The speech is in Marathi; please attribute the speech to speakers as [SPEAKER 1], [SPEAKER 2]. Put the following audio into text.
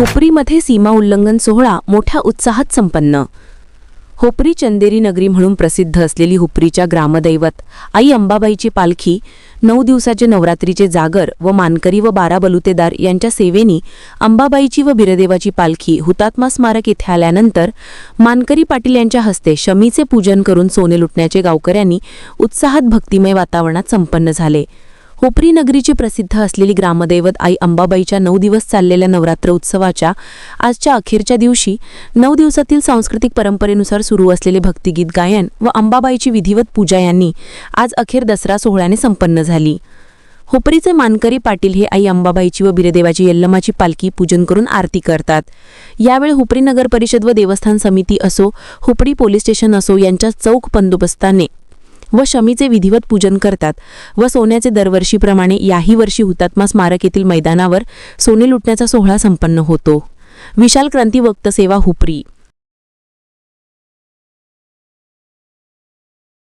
[SPEAKER 1] हुपरीमध्ये सीमा उल्लंघन सोहळा मोठ्या उत्साहात संपन्न. हुपरी चंदेरी नगरी म्हणून प्रसिद्ध असलेली हुपरीच्या ग्रामदैवत आई अंबाबाईची पालखी नऊ दिवसाचे नवरात्रीचे जागर व मानकरी व बारा बलुतेदार यांच्या सेवेनी अंबाबाईची व बिरदेवाची पालखी हुतात्मा स्मारक येथे आल्यानंतर मानकरी पाटील यांच्या हस्ते शमीचे पूजन करून सोने लुटण्याचे गावकऱ्यांनी उत्साहात भक्तिमय वातावरणात संपन्न झाले. होपरी नगरीची प्रसिद्ध असलेली ग्रामदैवत आई अंबाबाईच्या नऊ दिवस चाललेल्या नवरात्र उत्सवाच्या आजच्या अखेरच्या दिवशी नऊ दिवसातील सांस्कृतिक परंपरेनुसार सुरू असलेले भक्तिगीत गायन व अंबाबाईची विधिवत पूजा यांनी आज अखेर दसरा सोहळ्याने संपन्न झाली. होपरीचे मानकरी पाटील हे आई अंबाबाईची व बिरदेवाची यल्लमाची पालखी पूजन करून आरती करतात. यावेळी हुपरी नगर परिषद व देवस्थान समिती असो हुपरी पोलीस स्टेशन असो यांच्या चौक बंदोबस्ताने व शमीचे विधिवत पूजन करतात व सोन्याचे दरवर्षीप्रमाणे याही वर्षी हुतात्मा स्मारक येथील मैदानावर सोने लुटण्याचा सोहळा संपन्न होतो. विशाल क्रांती वक्त सेवा हुपरी.